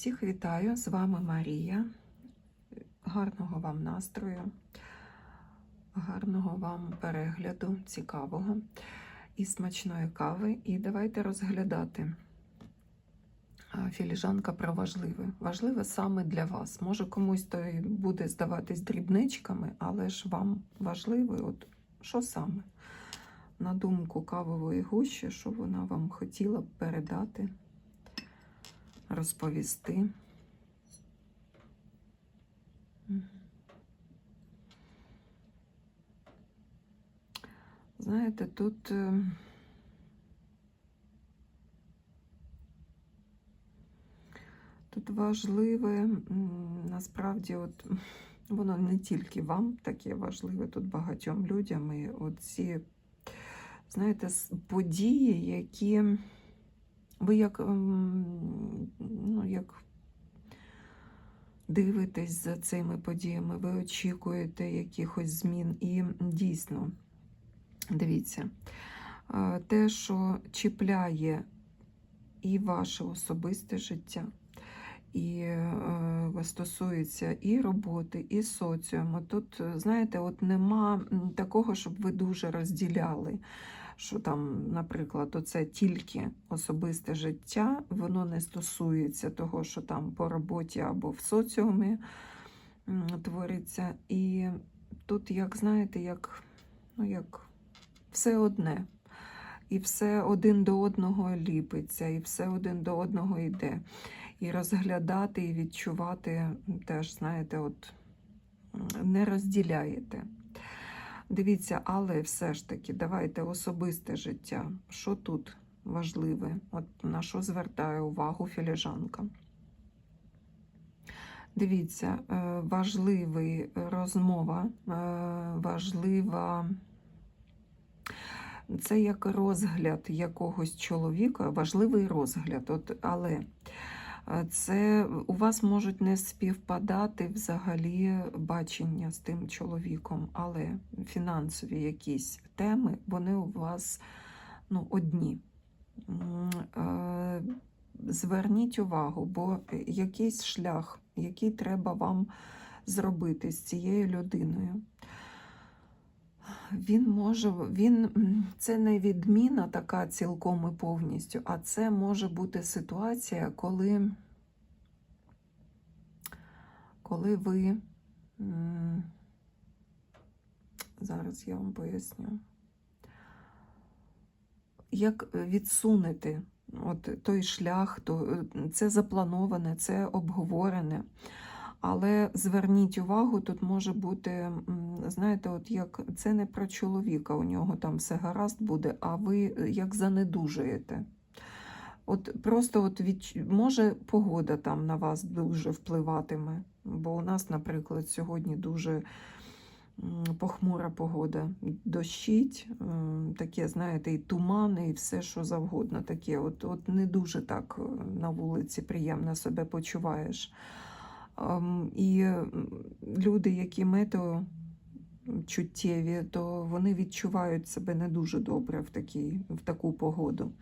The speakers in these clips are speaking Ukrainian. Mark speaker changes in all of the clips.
Speaker 1: Всіх вітаю, з вами Марія. Гарного вам настрою, гарного вам перегляду, цікавого і смачної кави. І давайте розглядати філіжанка про важливе. Важливе саме для вас. Може, комусь то й буде здаватись дрібничками, але ж вам важливе, от що саме? На думку кавової гущі, що вона вам хотіла б передати розповісти. Знаєте, тут е, тут важливе, насправді, от воно не тільки вам таке важливе, тут багатьом людям. І оці, знаєте, події, які ви як, ем, ну, як дивитесь за цими подіями, ви очікуєте якихось змін. І дійсно, дивіться, е, те, що чіпляє і ваше особисте життя, і е, стосується і роботи, і соціуму. Тут, знаєте, от нема такого, щоб ви дуже розділяли що там, наприклад, оце тільки особисте життя, воно не стосується того, що там по роботі або в соціумі твориться. І тут, як знаєте, як, ну, як все одне. І все один до одного ліпиться, і все один до одного йде. І розглядати, і відчувати теж, знаєте, от не розділяєте. Дивіться, але все ж таки, давайте особисте життя. Що тут важливе? От на що звертає увагу філіжанка? Дивіться, е, важливий розмова, е, важлива. Це як розгляд якогось чоловіка, важливий розгляд, от, але це у вас можуть не співпадати взагалі бачення з тим чоловіком, але фінансові якісь теми, вони у вас ну, одні. Е, Зверніть увагу, бо якийсь шлях, який треба вам зробити з цією людиною. Він може, він, це не відміна така цілком і повністю, а це може бути ситуація, коли, коли ви, зараз я вам поясню, як відсунути от той шлях, то е, це заплановане, це обговорене. Але зверніть увагу, тут може бути, знаєте, от як це не про чоловіка, у нього там все гаразд буде, а ви е, як занедужуєте. От просто от від... може погода там на вас дуже впливатиме. Бо у нас, наприклад, сьогодні дуже похмура погода. Дощить, таке, знаєте, і тумани, і все, що завгодно. Таке. От, от не дуже так е, на вулиці приємно себе почуваєш. І люди, які метео чуттєві, то вони відчувають себе не дуже добре в, такій, в таку погоду.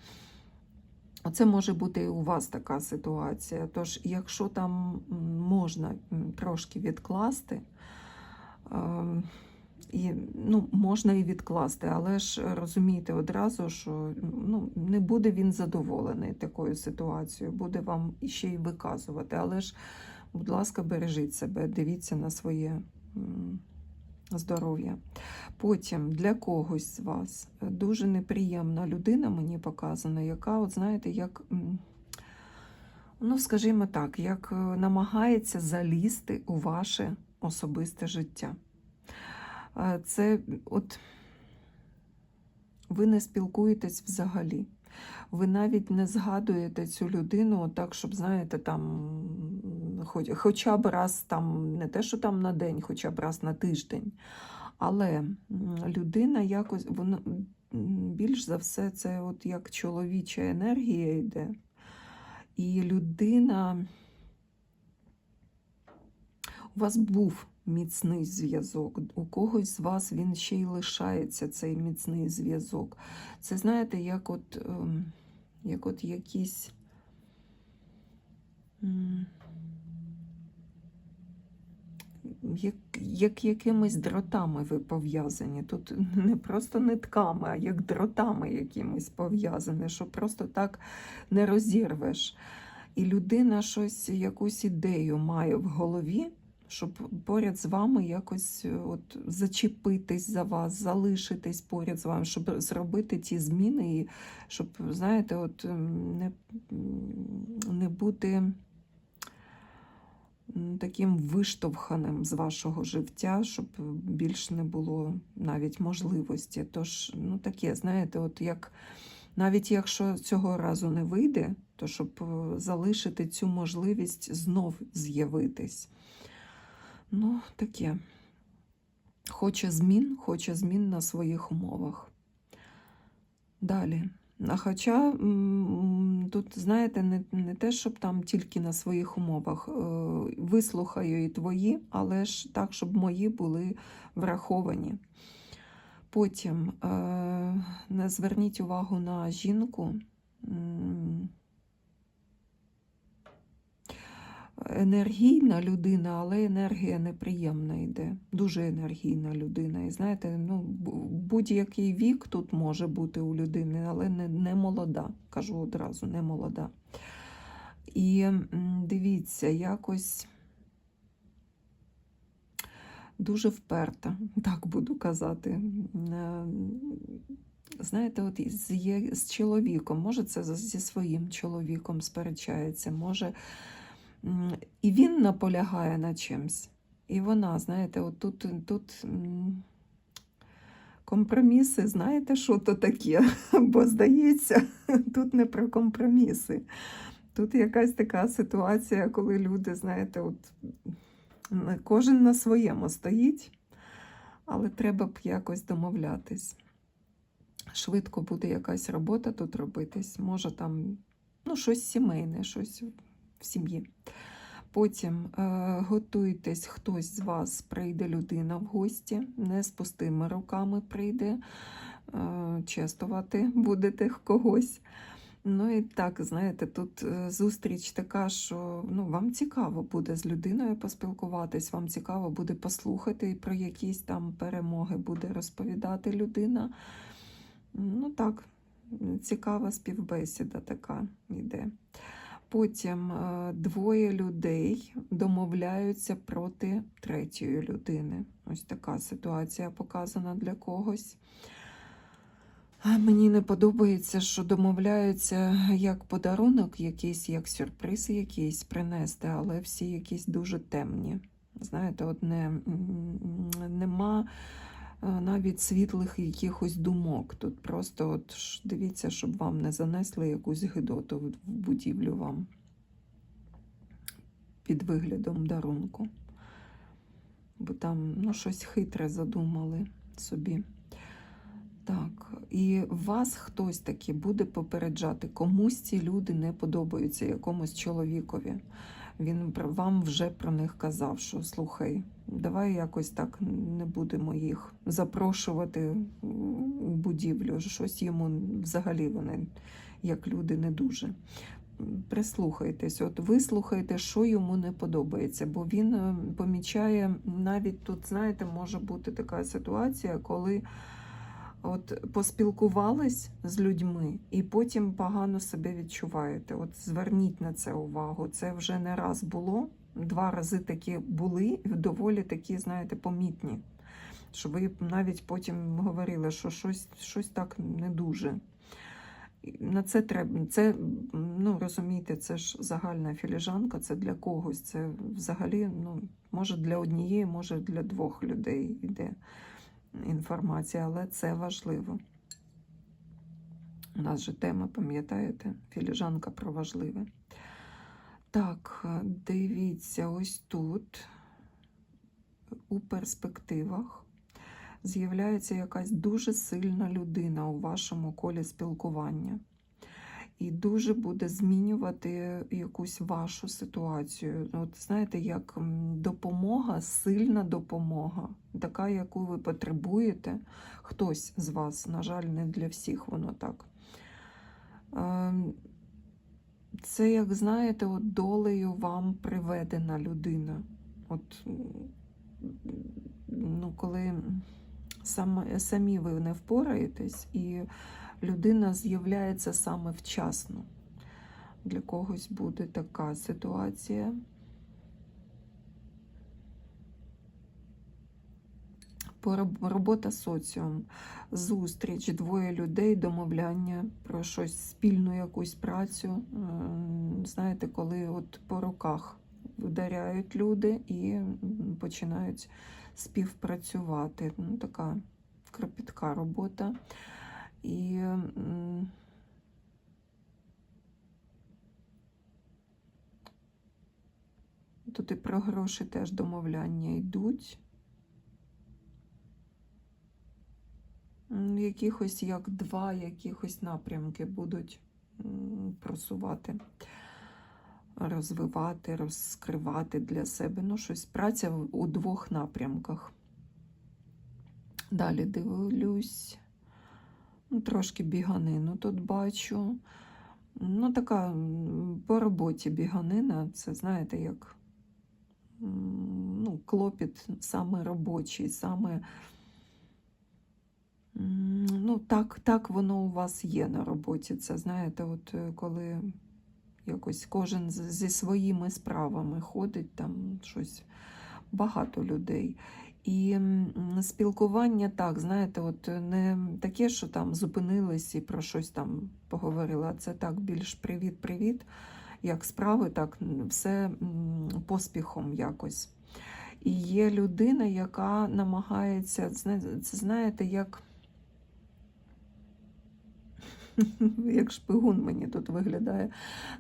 Speaker 1: Оце може бути і у вас така ситуація. Тож, якщо там можна трошки відкласти, і, ну, можна і відкласти, але ж розумійте одразу, що ну, не буде він задоволений такою ситуацією, буде вам іще й виказувати. Але ж, будь ласка, бережіть себе, дивіться на своє здоров'я. Потім для когось з вас дуже неприємна людина мені показана, яка, от знаєте, як. Ну, скажімо так, як е, намагається залізти у ваше особисте життя. Е, Це от ви не спілкуєтесь взагалі. Ви навіть не згадуєте цю людину так, щоб, знаєте, там хоч, хоча б раз там, не те, що там на день, хоча б раз на тиждень. Але людина якось, вона більш за все, це от як чоловіча енергія йде. І людина, у вас був міцний зв'язок, у когось з вас він ще й лишається, цей міцний зв'язок. Це знаєте, як от, ем, як от якісь. Як як якимись дротами ви пов'язані. Тут не просто нитками, а як дротами якимись пов'язані, що просто так не розірвеш. І людина щось, якусь ідею має в голові, щоб поряд з вами якось е, от, зачепитись за вас, залишитись поряд з вами, щоб зробити ті зміни, і щоб, знаєте, от не, не бути таким виштовханим з вашого життя, щоб більш не було навіть можливості. Тож, ну таке, знаєте, от як навіть якщо цього разу не вийде, то щоб е, залишити цю можливість знов з'явитись. Ну, таке. Хоче змін, хоче змін на своїх умовах. Далі. А хоча тут, знаєте, не, не те, щоб там тільки на своїх умовах. Е, Вислухаю і твої, але ж так, щоб мої були враховані. Потім е, не зверніть увагу на жінку. Енергійна людина, але енергія неприємна йде. Дуже енергійна людина. І знаєте, ну, будь-який вік тут може бути у людини, але не, не молода. Кажу одразу, не молода. І дивіться, якось дуже вперта, так буду казати. Е, Знаєте, от із- є з чоловіком, може, це зі своїм чоловіком сперечається, може. І він наполягає на чимсь. І вона, знаєте, от тут, тут компроміси, знаєте, що то таке? Бо здається, тут не про компроміси. Тут якась така ситуація, коли люди, знаєте, от кожен на своєму стоїть, але треба б якось домовлятись. Швидко буде якась робота тут робитись, може там ну, щось сімейне, щось в сім'ї. Потім е, готуйтесь, хтось з вас прийде людина в гості, не з пустими руками прийде, е, чествувати будете когось. Ну і так, знаєте, тут е, зустріч така, що ну, вам цікаво буде з людиною поспілкуватись, вам цікаво буде послухати і про якісь там перемоги буде розповідати людина. Ну так, цікава співбесіда така йде. Потім е, двоє людей домовляються проти третьої людини. Ось така ситуація показана для когось. Мені не подобається, що домовляються як подарунок, якийсь, як сюрприз якийсь принести, але всі якісь дуже темні. Знаєте, от не, нема навіть світлих якихось думок. Тут просто от дивіться, щоб вам не занесли якусь гидоту в в будівлю вам під виглядом дарунку. Бо там ну, щось хитре задумали собі. Так, і вас хтось таки буде попереджати, комусь ці люди не подобаються, якомусь чоловікові. Він вам вже про них казав, що слухай, давай якось так не будемо їх запрошувати у будівлю. Щось йому взагалі вони, як люди, не дуже. Прислухайтесь, от вислухайте, що йому не подобається, бо він е, помічає навіть тут, знаєте, може бути така ситуація, коли от поспілкувались з людьми і потім погано себе відчуваєте. От зверніть на це увагу. Це вже не раз було, два рази такі були, доволі такі, знаєте, помітні. Що ви навіть потім говорили, що щось, щось так не дуже. На це треба, це, ну розумієте, це ж загальна філіжанка, це для когось. Це взагалі, ну, може для однієї, може для двох людей йде інформація, але це важливо. У нас же тема, пам'ятаєте, філіжанка про важливе. Так, дивіться, ось тут у перспективах з'являється якась дуже сильна людина у вашому колі спілкування. І дуже буде змінювати якусь вашу ситуацію. От знаєте, як допомога, сильна допомога, така, яку ви потребуєте. Хтось з вас, на жаль, не для всіх воно так. Ем, Це, як знаєте, от долею вам приведена людина. От ну, коли сам, самі ви не впораєтесь, і людина з'являється саме вчасно. Для когось буде така ситуація. Робота соціум, зустріч, двоє людей, домовляння про щось, спільну якусь працю. Ем, Знаєте, коли от по руках вдаряють люди і починають співпрацювати. Ну, така кропітка робота. І тут і про гроші теж домовляння йдуть. Якихось як два якихось напрямки будуть просувати, розвивати, розкривати для себе. Ну, щось праця у двох напрямках. Далі дивлюсь. Ну, трошки біганину тут бачу. Ну, така по роботі біганина, це знаєте, як ну, клопіт саме робочий, саме. Ну, так, так воно у вас є на роботі. Це знаєте, от е, коли якось кожен зі своїми справами ходить, там щось багато людей. І спілкування так, знаєте, от не таке, що там зупинились і про щось там поговорила. це так більш привіт-привіт, як справи, так все поспіхом якось. І є людина, яка намагається, це знаєте, як, як шпигун мені тут виглядає,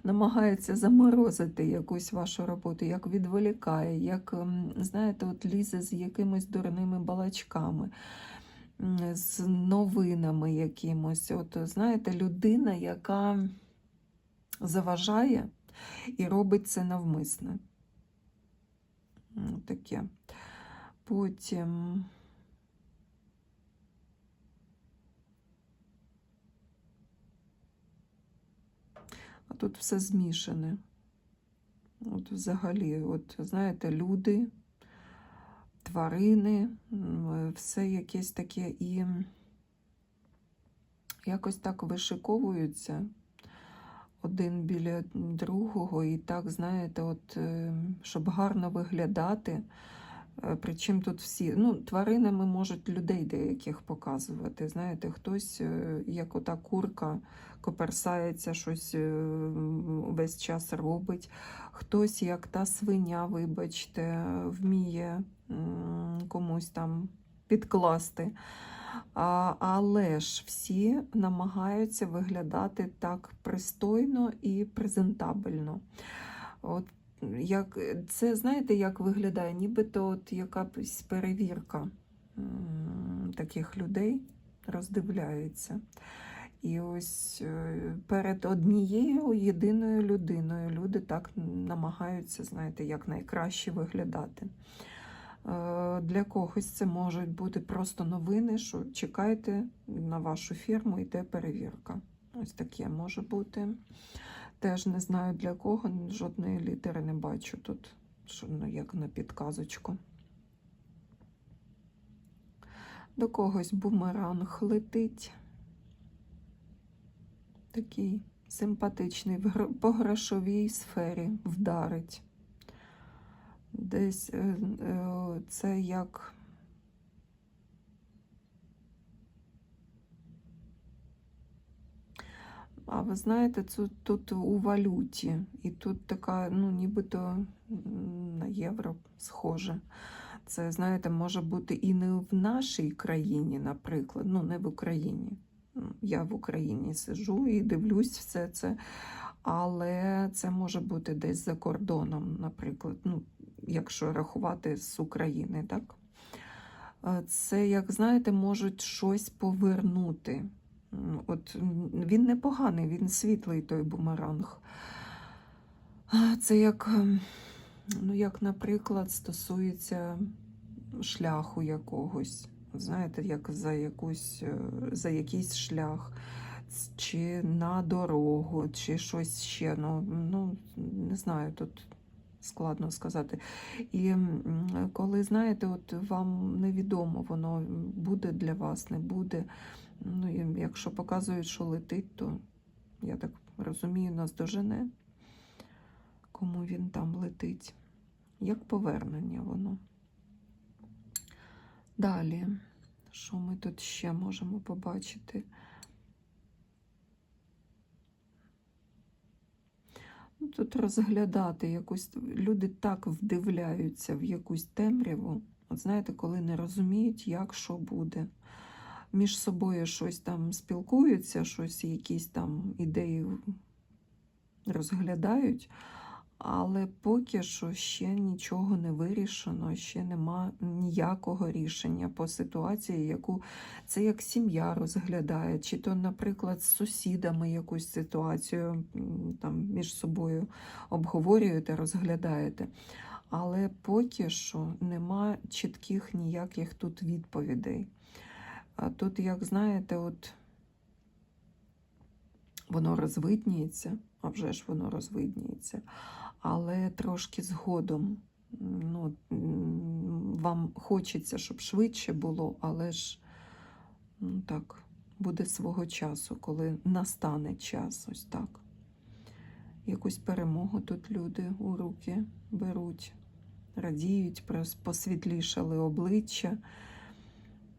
Speaker 1: намагається заморозити якусь вашу роботу, як відволікає, як, знаєте, от лізе з якимись дурними балачками, з новинами якимось. От, знаєте, людина, яка заважає і робить це навмисне. Таке. Потім. А тут все змішане. От взагалі, от знаєте, люди, тварини, все якесь таке і якось так вишиковуються один біля другого, і так, знаєте, от, е, щоб гарно виглядати. Е, Причому тут всі, ну, тваринами можуть людей деяких показувати. Знаєте, хтось, е, як ота курка, коперсається, щось е, весь час робить. Хтось, як та свиня, вибачте, вміє комусь там підкласти. Але ж всі намагаються виглядати так пристойно і презентабельно. От як, це знаєте, як виглядає? Нібито от якась перевірка таких людей роздивляється. І ось е, перед однією єдиною людиною люди так намагаються, знаєте, як найкраще виглядати. Е, Для когось це можуть бути просто новини, що чекайте на вашу фірму, йде перевірка. Ось таке може бути. Теж не знаю для кого, жодної літери не бачу тут, що ну, як на підказочку. До когось бумеранг летить. Такий симпатичний, по грошовій сфері вдарить. Десь е, е, це як. А ви знаєте, це тут у валюті, і тут така, ну, нібито на євро схоже. Це, знаєте, може бути і не в нашій країні, наприклад, ну, не в Україні. Я в Україні сижу і дивлюсь все це, але це може бути десь за кордоном, наприклад, ну, якщо рахувати з України, так? Е, Це, як знаєте, можуть щось повернути. От він непоганий, він світлий той бумеранг. Це як, ем, ну, як, наприклад, стосується шляху якогось. Знаєте, як за якусь, е, за якийсь шлях, чи на дорогу, чи щось ще. Ну, ну не знаю, тут складно сказати. І коли, знаєте, от вам невідомо, воно буде для вас, не буде. Ну, якщо показують, що летить, то я так розумію, нас дожене, кому він там летить. Як повернення воно. Далі, що ми тут ще можемо побачити? Ну, Тут розглядати якусь. Люди так вдивляються в якусь темряву. От знаєте, коли не розуміють, як що буде. Між собою щось там спілкуються, щось, якісь там ідеї розглядають, але поки що ще нічого не вирішено, ще нема ніякого рішення по ситуації, яку це як сім'я розглядає, чи то, наприклад, з сусідами якусь ситуацію там між собою обговорюєте, розглядаєте. Але поки що нема чітких ніяких тут відповідей. А тут, як знаєте, от воно розвидніється, а вже ж воно розвидніється, але трошки згодом. Ну, вам хочеться, щоб швидше було, але ж ну, так, буде свого часу, коли настане час, ось так. Якусь перемогу тут люди у руки беруть, радіють, посвітлішали обличчя.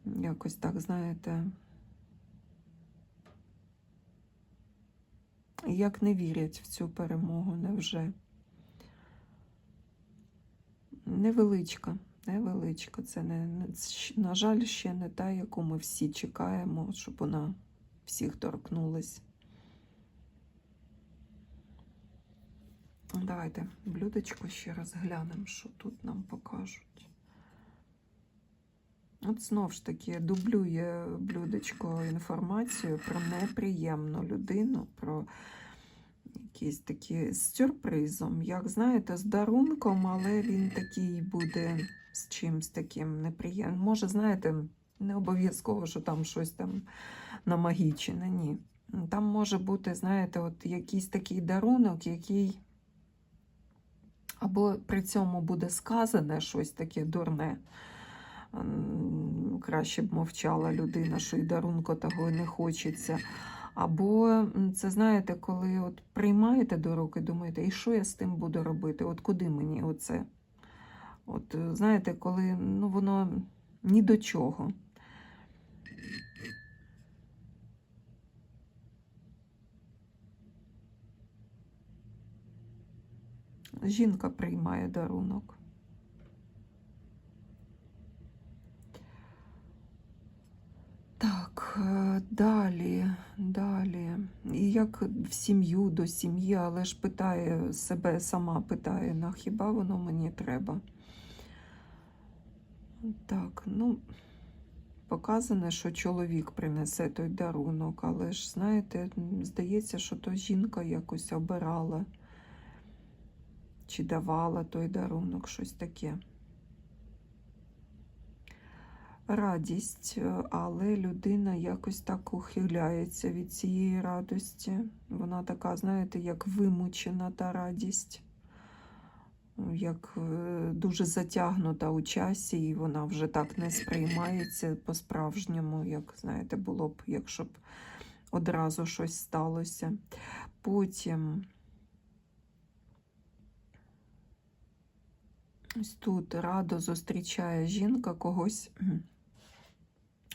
Speaker 1: Якось так, знаєте. Як не вірять в цю перемогу, невже? Невеличка, невеличка. Це, не, на жаль, ще не та, яку ми всі чекаємо, щоб вона всіх торкнулась. Давайте блюдечко ще раз глянемо, що тут нам покажуть. От знов ж таки дублює блюдечко інформацію про неприємну людину, про якісь такі з сюрпризом. Як знаєте, з дарунком, але він такий буде з чимсь таким неприємним. Може, знаєте, не обов'язково, що там щось там намагічене, ні. Там може бути, знаєте, от якийсь такий дарунок, який або при цьому буде сказане щось таке дурне. Краще б мовчала людина, що й дарунку того не хочеться. Або це знаєте, коли от приймаєте до руки, думаєте, і що я з тим буду робити? От куди мені оце? От е, знаєте, коли ну, воно ні до чого. Жінка приймає дарунок. Так, е, далі, далі. І як в сім'ю до сім'ї, але ж питає себе сама питає, на хіба воно мені треба? Так, ну, показане, що чоловік принесе той дарунок, але ж, знаєте, здається, що то жінка якось обирала чи давала той дарунок, щось таке. Радість, е, але людина якось так ухиляється від цієї радості. Вона така, знаєте, як вимучена та радість, е, як е, дуже затягнута у часі, і вона вже так не сприймається по-справжньому, як, знаєте, було б, якщо б одразу щось сталося. Потім. Ось тут радо зустрічає жінка когось,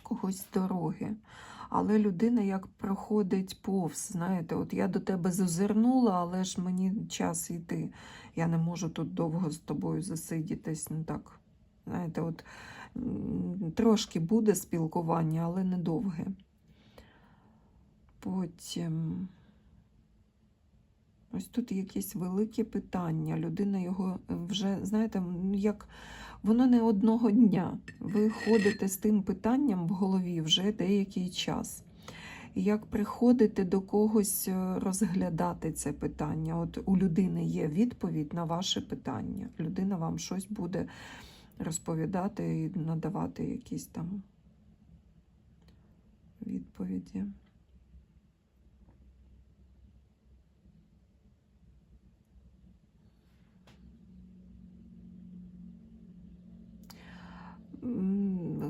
Speaker 1: когось з дороги. Але людина як проходить повз, знаєте, от я до тебе зазирнула, але ж мені час йти. Я не можу тут довго з тобою засидітись. Ну так, знаєте, от трошки буде спілкування, але недовге. Потім. Ось тут якісь великі питання. Людина його вже, знаєте, ну, як воно не одного дня. Ви ходите з тим питанням в голові вже деякий час. Як приходите до когось е, розглядати це питання, от у людини є відповідь на ваше питання. Людина вам щось буде розповідати і надавати якісь там відповіді.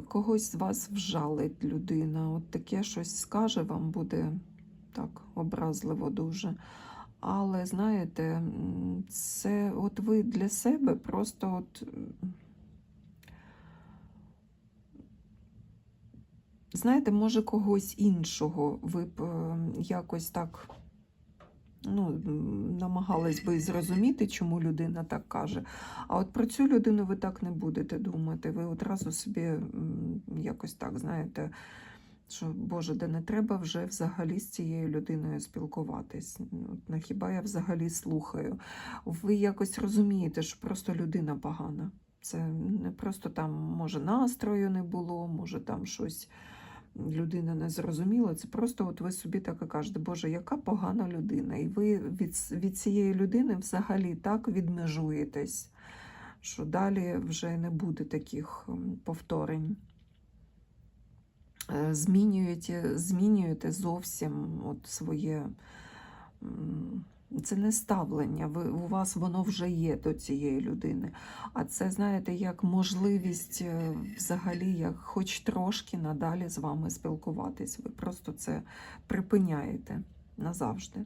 Speaker 1: Когось з вас вжалить людина. От таке щось скаже вам буде так образливо дуже. Але знаєте, це от ви для себе просто от. Знаєте, може когось іншого ви б е, якось так ну, намагались би зрозуміти, чому людина так каже. А от про цю людину ви так не будете думати. Ви одразу собі якось так, знаєте, що Боже, де не треба вже взагалі з цією людиною спілкуватись. На хіба я взагалі слухаю? Ви якось розумієте, що просто людина погана. Це не просто там, може, настрою не було, може там щось людина не зрозуміла. Це просто от ви собі так і кажете, Боже, яка погана людина. І ви від, від цієї людини взагалі так відмежуєтесь, що далі вже не буде таких повторень. Е, Змінюєте, змінюєте зовсім от своє. Це не ставлення, ви, у вас воно вже є до цієї людини. А це, знаєте, як можливість е, взагалі, як хоч трошки надалі з вами спілкуватись. Ви просто це припиняєте назавжди.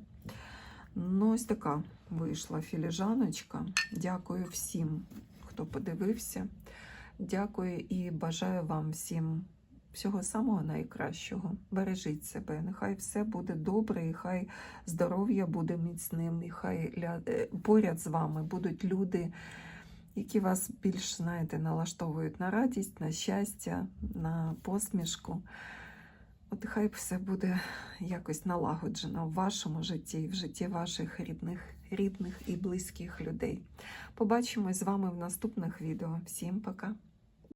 Speaker 1: Ну, ось така вийшла філіжаночка. Дякую всім, хто подивився. Дякую і бажаю вам всім всього самого найкращого. Бережіть себе. Нехай все буде добре, і хай здоров'я буде міцним, і хай е, поряд з вами будуть люди, які вас більш знаєте, налаштовують на радість, на щастя, на посмішку. От хай все буде якось налагоджено в вашому житті, в житті ваших рідних, рідних і близьких людей. Побачимось з вами в наступних відео. Всім пока!